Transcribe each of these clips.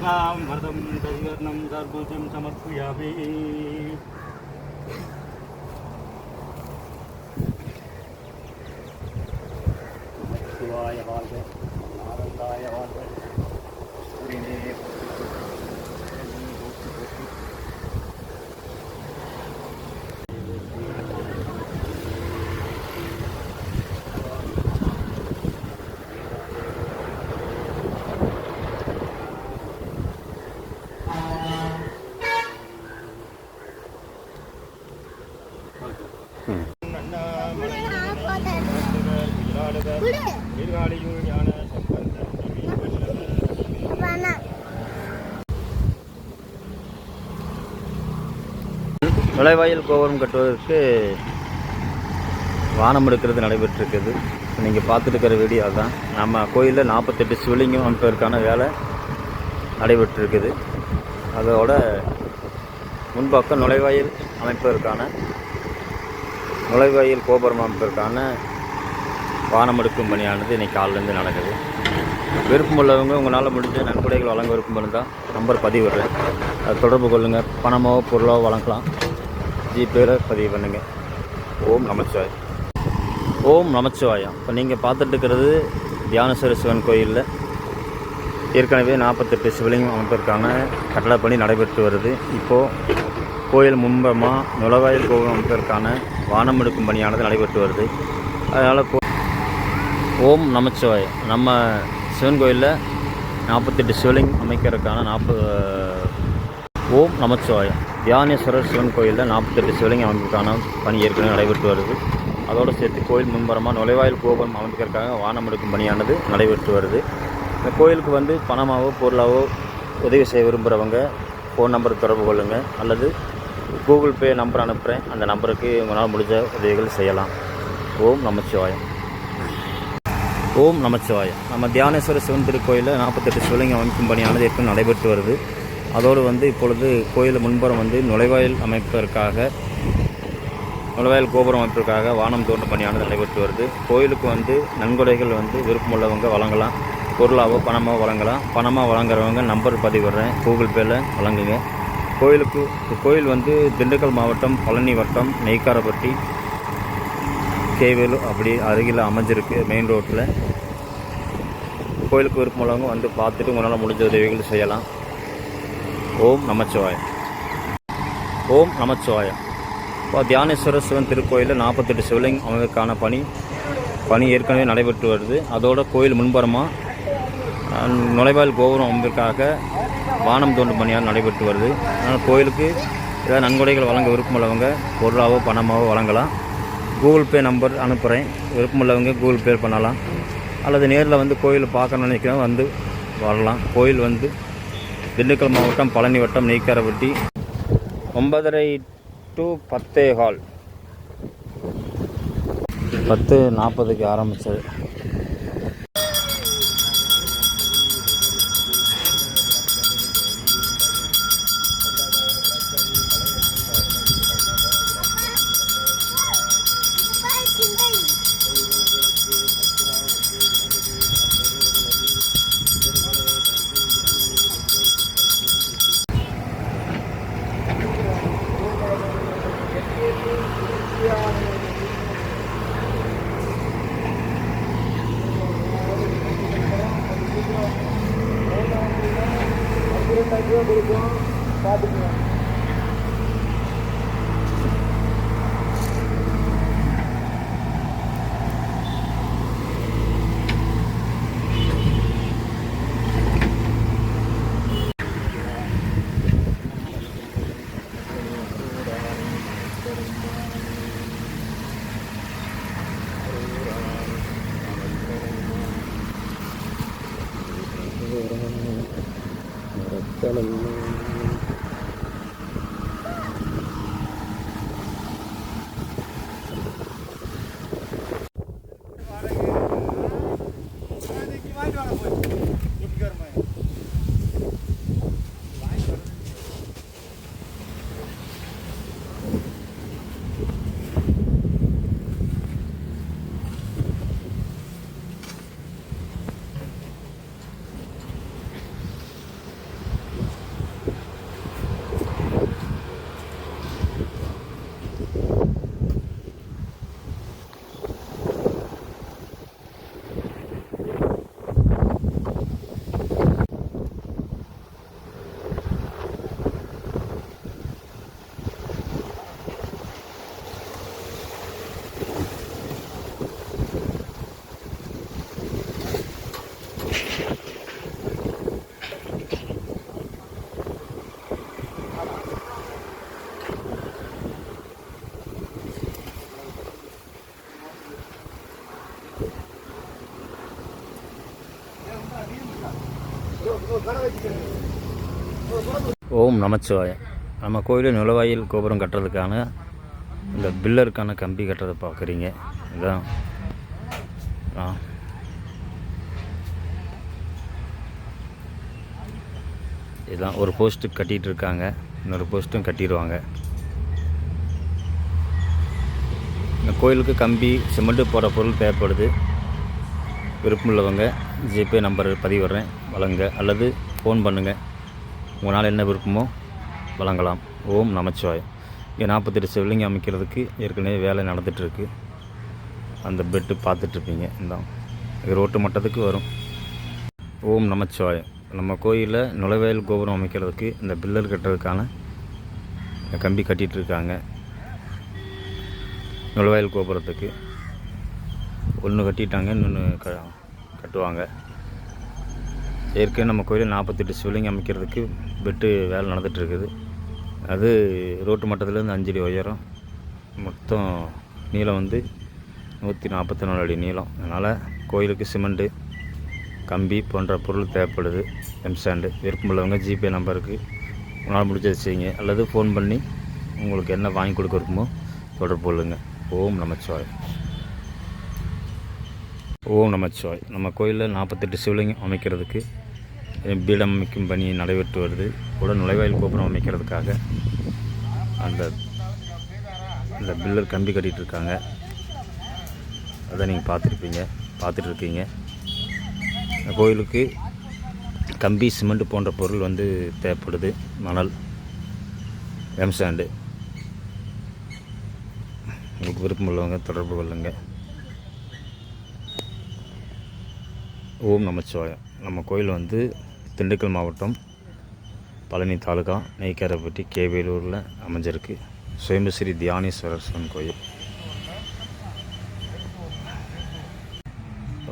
शुक्लां वरदं दधिवर्णं गर्भोजं समर्पयामि। शिवाय वाल्व नारदाय वाल्व நுழைவாயில் கோபுரம் கட்டுவதற்கு வானம் எடுக்கிறது நடைபெற்றிருக்குது நீங்கள் பார்த்துட்டு இருக்கிற வீடியோ தான் நம்ம கோயிலில் நாற்பத்தெட்டு சிவலிங்கம் அமைப்பதற்கான வேலை நடைபெற்றிருக்குது. அதோட முன்பக்கம் நுழைவாயில் அமைப்பதற்கான நுழைவாயில் கோபுரம் அமைப்பதற்கான வானம் எடுக்கும் பணியானது இன்றைக்கி காலிலேருந்து நடக்குது. விருப்பம் உள்ளவங்க உங்களால் முடிஞ்ச நன்கொடைகள் வழங்க விருப்பம் இருந்தால் நம்பர் பதிவிடுறேன். அதை தொடர்பு கொள்ளுங்கள் பணமோ பொருளோ வழங்கலாம். ஜிபேல பதிவு பண்ணுங்கள் ஓம் நமச்சிவாய். ஓம் நமச்சிவாயம் இப்போ நீங்கள் பார்த்துட்டு இருக்கிறது தியானேஸ்வர சிவன் கோயிலில். ஏற்கனவே நாற்பத்தெட்டு சிவலிங்கம் அமைப்பதற்கான கட்டடப் பணி நடைபெற்று வருது. இப்போது கோயில் முன்பமாக நுழைவாயில் கோவில் அமைப்பதற்கான வானம் எடுக்கும் பணியானது நடைபெற்று வருது. அதனால் கோ ஓம் நமச்சிவாய். நம்ம சிவன் கோயிலில் நாற்பத்தெட்டு சிவலிங்கம் அமைக்கிறதுக்கான நாற்பது ஓம் நமச்சிவாயம் தியானேஸ்வரர் சிவன் கோயிலில் நாற்பத்தெட்டு சிவலிங்க அமைப்புக்கான பணி ஏற்கனவே நடைபெற்று வருது. அதோடு சேர்த்து கோயில் முன்புறமாக நுழைவாயில் கோபுரம் அமைப்பதற்காக வானம் எடுக்கும் பணியானது நடைபெற்று வருது. இந்த கோயிலுக்கு வந்து பணமாகவோ பொருளாகவோ உதவி செய்ய விரும்புகிறவங்க ஃபோன் நம்பருக்கு தொடர்பு கொள்ளுங்கள் அல்லது கூகுள் பே நம்பர் அனுப்புகிறேன் அந்த நம்பருக்கு உங்களால் முடிஞ்ச உதவிகள் செய்யலாம். ஓம் நமச்சிவாயம். ஓம் நமச்சிவாயம். நம்ம தியானேஸ்வர சிவன் திருக்கோயிலில் நாற்பத்தெட்டு சிவலிங்கம் அமைக்கும் பணியானது ஏற்கனவே நடைபெற்று வருது. அதோடு வந்து இப்பொழுது கோயில் முன்புறம் வந்து நுழைவாயில் அமைப்பதற்காக நுழைவாயில் கோபுரம் அமைப்பதற்காக வானம் தோண்டும் பணியானது நடைபெற்று வருது. கோயிலுக்கு வந்து நன்கொடைகள் வந்து விருப்பமுள்ளவங்க வழங்கலாம். பொருளாவோ பணமோ வழங்கலாம். பணமாக வழங்குறவங்க நம்பர் பதிவிடுறேன். கூகுள் பேயில் வழங்குங்க. கோயிலுக்கு கோயில் வந்து திண்டுக்கல் மாவட்டம் பழனி வட்டம் நெய்க்காரப்பட்டி கேவேலு அப்படி அருகில் அமைஞ்சிருக்கு மெயின் ரோட்டில் கோயிலுக்கு விருப்பமுள்ளவங்க வந்து பார்த்துட்டு உங்களால் முடிஞ்ச உதவிகள் செய்யலாம். ஓம் நமச்சிவாயம் ஓம் நமச்சிவாயம் இப்போ தியானேஸ்வர சிவன் திருக்கோயிலில் நாற்பத்தெட்டு சிவலிங்கம் அமைவதற்கான பணி பணி ஏற்கனவே நடைபெற்று வருது. அதோட கோயில் முன்புறமாக நுழைவாயில் கோபுரம் அமைப்பிற்காக வானம் தோண்டும் பணியாக நடைபெற்று வருது. அதனால் கோயிலுக்கு ஏதாவது நன்கொடைகள் வழங்க விருப்பமுள்ளவங்க பொருளாவோ பணமாவோ வழங்கலாம். கூகுள் பே நம்பர் அனுப்புகிறேன் விருப்பமுள்ளவங்க கூகுள் பே பண்ணலாம். அல்லது நேரில் வந்து கோயில் பார்க்கணும்னு நினைக்கிறவங்க வந்து வரலாம். கோயில் வந்து திண்டுக்கல் மாவட்டம் பழனி வட்டம் நெய்க்காரப்பட்டி ஒன்பதரை டு பத்தே ஹால் பத்து நாற்பதுக்கு ஆரம்பித்தது ഓരോ ஓம் நமச்சிவாய. நம்ம கோயில் நுழைவாயில் கோபுரம் கட்டுறதுக்கான இந்த பில்லருக்கான கம்பி கட்டுறதை பார்க்குறீங்க. இதான். ஆ. இதுதான் ஒரு போஸ்ட்டு கட்டிகிட்டு இருக்காங்க இன்னொரு போஸ்ட்டும் கட்டிடுவாங்க. இந்த கோயிலுக்கு கம்பி சிமெண்ட்டு போகிற பொருள் தேவைப்படுது. விருப்பம் உள்ளவங்க ஜிபே நம்பர் பதிவிடுறேன். வழங்க அல்லது ஃபோன் பண்ணுங்கள் உங்களால் என்ன விருப்பமோ வழங்கலாம். ஓம் நமச்சிவாயம் இங்கே நாற்பத்தெட்டு சிவலிங்கம் அமைக்கிறதுக்கு ஏற்கனவே வேலை நடந்துகிட்ருக்கு. அந்த பெட்டு பார்த்துட்ருப்பீங்க. இந்த. இது ரோட்டு மட்டத்துக்கு வரும். ஓம் நமச்சிவாயம் நம்ம கோயிலில் நுழைவாயில் கோபுரம் அமைக்கிறதுக்கு இந்த பில்லர் கட்டுறதுக்கான கம்பி கட்டிகிட்டு இருக்காங்க நுழைவாயில் கோபுரத்துக்கு. ஒன்று கட்டிட்டாங்க இன்னொன்று க கட்டுவாங்க. ஏற்கனவே நம்ம கோயிலில் நாற்பத்தெட்டு சிவலிங்கம் அமைக்கிறதுக்கு பெட்டு வேலை நடந்துகிட்ருக்குது. இருக்குது அது ரோட்டு மட்டத்துலேருந்து அஞ்சடி உயரம். மொத்தம் நீளம் வந்து நூற்றி நாற்பத்தி நாலு அடி நீளம். அதனால் கோயிலுக்கு சிமெண்ட்டு கம்பி போன்ற பொருள் தேவைப்படுது. எம்சாண்டு விருப்பமுள்ளவங்க ஜிபே நம்பருக்கு உங்களால் முடிச்சது செய்யுங்க. அல்லது ஃபோன் பண்ணி உங்களுக்கு என்ன வாங்கி கொடுக்க இருக்குமோ தொடர்பு கொள்ளுங்கள் ஓம் நமச்சிவாய். ஓம் நமச்சிவாய். நம்ம கோயிலில் நாற்பத்தெட்டு சிவலிங்கம் அமைக்கிறதுக்கு பீடம் அமைக்கும் பணி நடைபெற்று வருது. கூட நுழைவாயில் கோபுரம் அமைக்கிறதுக்காக அந்த இந்த பில்லர் கம்பி கட்டிகிட்டு இருக்காங்க அதை நீங்கள் பார்த்துருப்பீங்க பார்த்துட்டு இருக்கீங்க இந்த கோயிலுக்கு கம்பி சிமெண்ட் போன்ற பொருள் வந்து தேவைப்படுது. மணல் எம்சாண்டு உங்களுக்கு விருப்பம் உள்ளவங்க தொடர்பு கொள்ளுங்கள் ஓம் நமச்சிவாயம். நம்ம கோயில் வந்து திண்டுக்கல் மாவட்டம் பழனி தாலுகா நெய்க்காரப்பட்டி கேவேலூரில் அமைஞ்சிருக்கு. சுயம்புஸ்ரீ தியானேஸ்வரர் சிவன் கோயில்.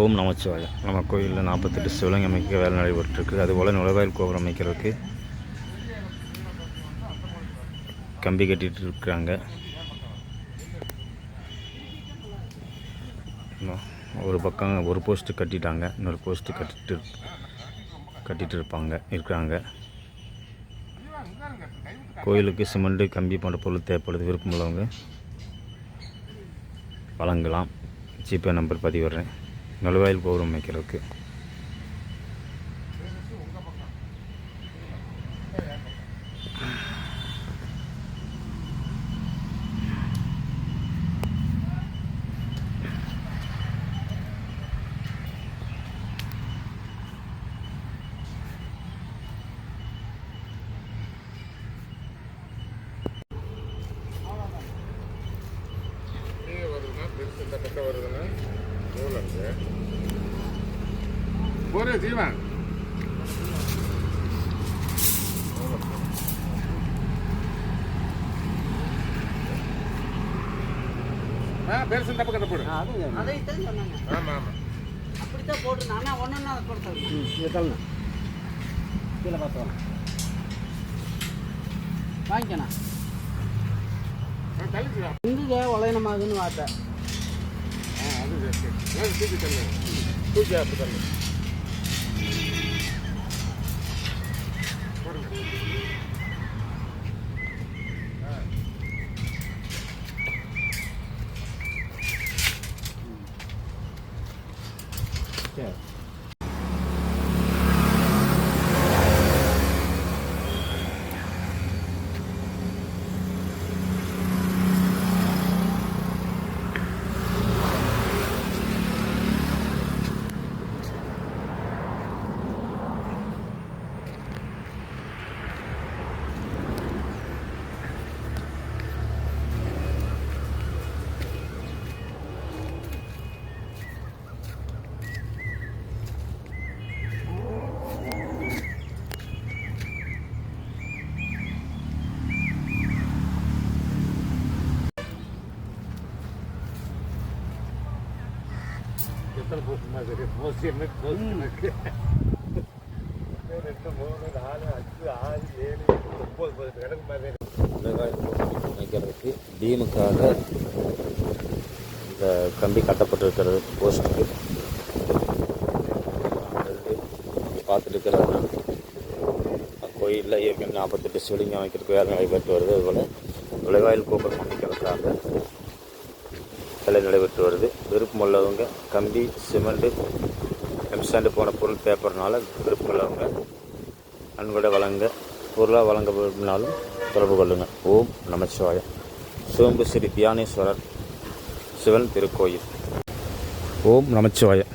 ஓம் நமச்சிவாயம் நம்ம கோயிலில் நாற்பத்தெட்டு சிவலிங்கம் அமைக்க வேலை நடைபெற்றிருக்கு. அதுபோல் நுழைவாயில் கோபுரம் அமைக்கிறதுக்கு கம்பி கட்டிகிட்டு இருக்கிறாங்க ஒரு பக்கம் ஒரு போஸ்ட்டு கட்டிட்டாங்க. இன்னொரு போஸ்ட்டு கட்டிட்டு கட்டிட்டு இருப்பாங்க இருக்கிறாங்க. கோயிலுக்கு சிமெண்ட்டு கம்பி போன்ற பொருள் தேவைப்படுது விருப்பமுள்ளவங்க வழங்கலாம். ஜிபே நம்பர் பதிவிடுறேன். நுழைவாயில் கோபுரம் அமைக்கிறதுக்கு கீழே வருதுன்னா பெருசு இந்த கட்டை வருதுன்னா எவ்வளோ இருக்கு ஒரு ஜீவன் ஆ பெருசு தப்பு கட்ட போடு. அதைத்தான் சொன்னாங்க. ஆமாம் ஆமாம் அப்படித்தான் போட்டு நானா ஒன்று அதை கொடுத்தேன் கீழே ஆ தள்ளிச்சு இந்துங்க உலகமாகுதுன்னு வார்த்தை. ஆ அது சரி சரி. தூக்கி அப்படி தள்ளு. சரி எத்தனை போஸ்ட் மாதிரி போஸ்ட் என்ன போஸ்ட் எனக்கு ரெண்டு மூணு நாலு அஞ்சு ஆறு ஏழு எட்டு, ஒம்பது பத்து கிடக்கு மாதிரி நுழைவாயில் கோபுரம் அமைக்கிறதுக்கு பீமுக்காக இந்த கம்பி கட்டப்பட்டிருக்கிறது போஸ்ட்டுக்கு பார்த்துட்டு இருக்கிறது கோயிலில் ஏற்கனவே நாற்பத்தெட்டு சிவலிங்கம் அமைக்கிறதுக்கு வேலை நடைபெற்று வருது அதுபோல் நுழைவாயில் கோபுரம் அமைக்கிறதுக்காக வேலை நடைபெற்று வருது. விருப்பம் உள்ளவங்க கம்பி சிமெண்ட்டு எம்சாண்டு போன பொருள் பேப்பர்னால விருப்பம் உள்ளவங்க நன்கொடை வழங்க பொருளாக வழங்க விரும்பினாலும் தொடர்பு கொள்ளுங்கள் ஓம் நமச்சிவாயம் சிவம்பு ஸ்ரீ தியானேஸ்வரர் சிவன் திருக்கோயில். ஓம் நமச்சிவாயம்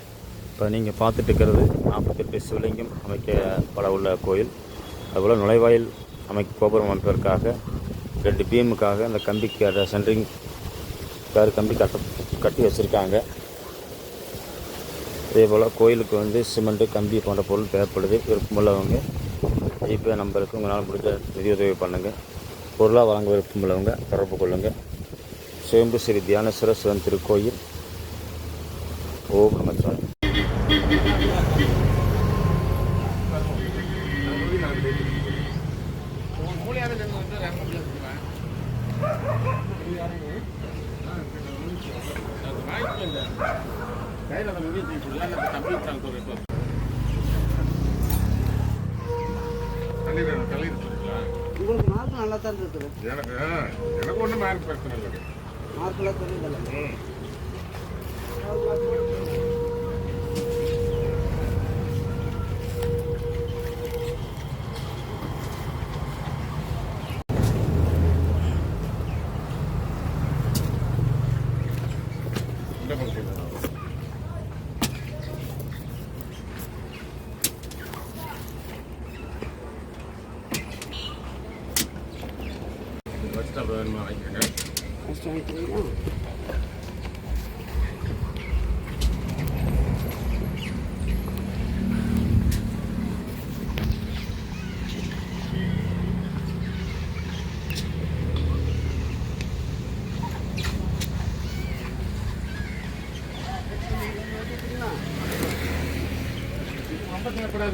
இப்போ நீங்கள் பார்த்துட்டு இருக்கிறது நாற்பத்தெட்டு சிவலிங்கம் அமைக்கப்பட உள்ள கோயில். அதுபோல் நுழைவாயில் அமைக்க கோபுரம் அமைப்பதற்காக ரெண்டு பீமுக்காக அந்த கம்பிக்கு சென்ட்ரிங் கார் கம்பி கட்ட கட்டி வச்சுருக்காங்க. அதே போல் கோயிலுக்கு வந்து சிமெண்ட்டு கம்பி போன்ற பொருள் தேவைப்படுது. விருப்பமுள்ளவங்க ஜிபே நம்பருக்கு உங்களால் முடிஞ்ச நிதியுதவி பண்ணுங்கள் பொருளாக வழங்க விருப்பமுள்ளவங்க தொடர்பு கொள்ளுங்கள் சுயம்பு ஸ்ரீ தியானேஸ்வர சிவன் திருக்கோயில். ஓம் கையில் அந்த முடிவு தூக்கிடலாம் அந்த தம்பி தள்ளி தள்ளி சொல்லிங்களா உங்களுக்கு மார்க் நல்லா தான் இருக்குது எனக்கு எனக்கு ஒன்றும் மார்க் பிரச்சனை இல்லை மார்க்கெல்லாம் தெரியுதல்ல வேணுமா வாங்கிக்கோங்க ஃபஸ்ட் வாங்கிக்கிறீங்களா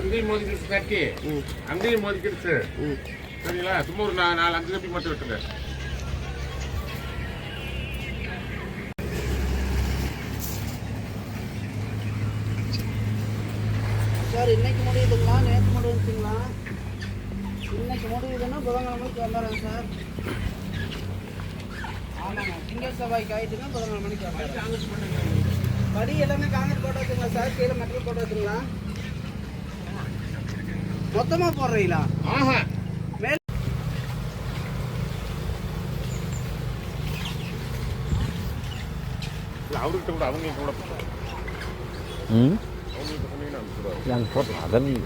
இங்கேயும் மோதிக்கிடுச்சு தட்டி அங்கேயும் மோதிக்கிடுச்சு சரிங்களா சும்மா ஒரு நாலு அஞ்சு கப்பி மட்டும் விட்டுங்க சார் இன்னைக்கு முடியுதுங்களா? நேற்று முடியுதுங்களா இன்னைக்கு முடியுதுன்னா புதன்கிழமைக்கு வந்துடுறேன் சார். ஆமாங்க. திங்கள் செவ்வாய்க்கு ஆயிட்டுங்க புதன்கிழமை மணிக்கு வந்துடுறேன் படி எல்லாமே காங்கிரட் போட்டு வச்சுங்களா சார். கீழே மெட்டல் போட்டு வச்சுங்களா மொத்தமாக போடுறீங்களா? ஆஹா. அவர்கிட்ட கூட அவங்களுக்கு கூட ம்? 两口子的。命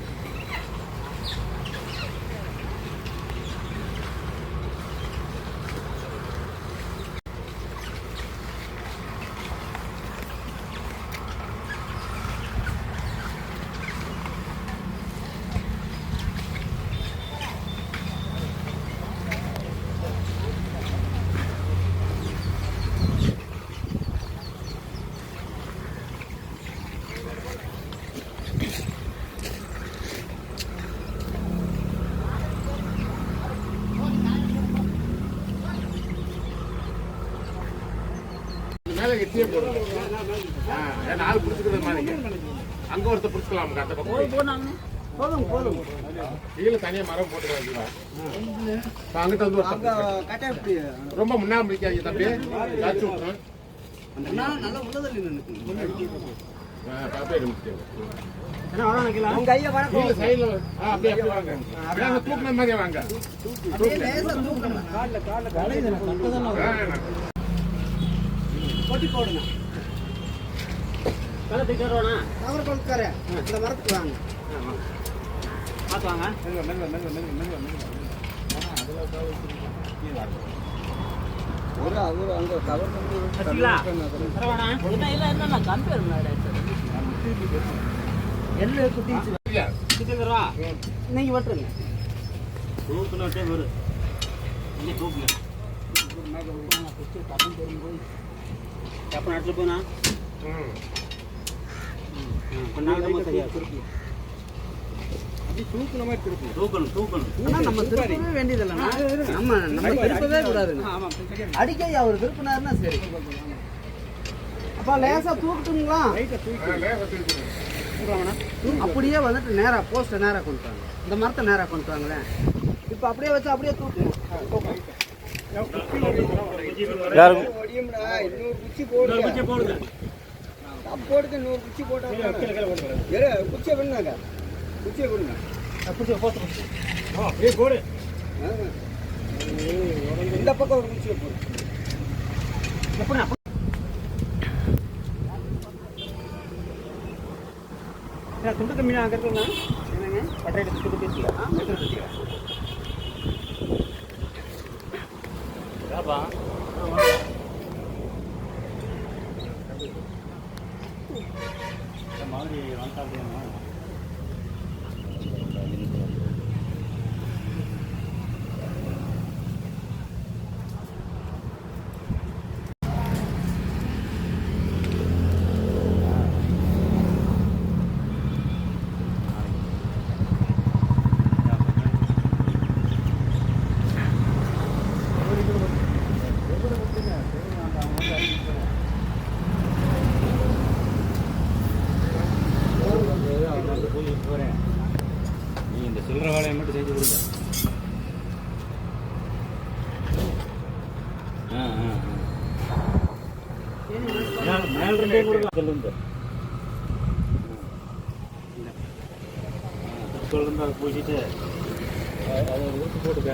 பிடிச்சிக்கலாம் அந்த பக்கம் போதும் போதும். கீழே தனியா மரம் போட்டுக்கலாம் அங்கிட்ட வந்து ஒரு அங்கே தப்பு. கட்டாயப்படி ரொம்ப முன்னாடி முடிக்காதீங்க தம்பி. காய்ச்சி நின்று பார்த்து கொட்டி போடுங்க அவர் கொளுக்காரு இந்த மரத்துக்கு வாங்க. பார்த்து வாங்க. ஒரு அவர் அங்கே கவர் குட்டிச்சு இல்ல. இன்னைக்கு வட்டுருங்க தூக்குனட்டே வரும் இங்கே தூக்குங்க எப்போ நட்டு போனா ம். கொண்டாடமா சரியா தூக்கணும் தூக்கணும் ஆனா நம்ம திருப்பவே வேண்டியதில்லைண்ணா நம்ம நம்ம திருப்பவே கூடாதுங்க அடிக்க அவர் திருப்பினாருன்னா சரி அப்பா லேசா தூக்கட்டுங்களா அப்படியே வந்துட்டு நேரா போஸ்ட நேரா கொண்டு வாங்க இந்த மரத்தை நேரா கொண்டு வாங்களேன் இப்ப அப்படியே வச்சு அப்படியே தூக்குங்க இன்னொரு குச்சி போடுங்க போடுங்க இன்னொரு குச்சி போட்டாங்க குச்சியை பண்ணுங்க குச்சியை கொடுங்க ஏய் போடு. இந்த பக்கம் ஒரு குச்சியை போடு. துண்டு கம்மியாக அங்கே இருக்குண்ணா என்னங்க? பட்டையில துண்டு பேசல ஆ எடுத்து ஏப்பா இந்த மாதிரி வந்தாங்க போறேன் நீ இந்த சில்லற வேலையை மட்டும் செஞ்சு கொடுங்க ஆ ஆ ஆ மேல மேல இருந்தே கொடுங்க சொல்லுங்க பூசிட்டு அதை போட்டுக்க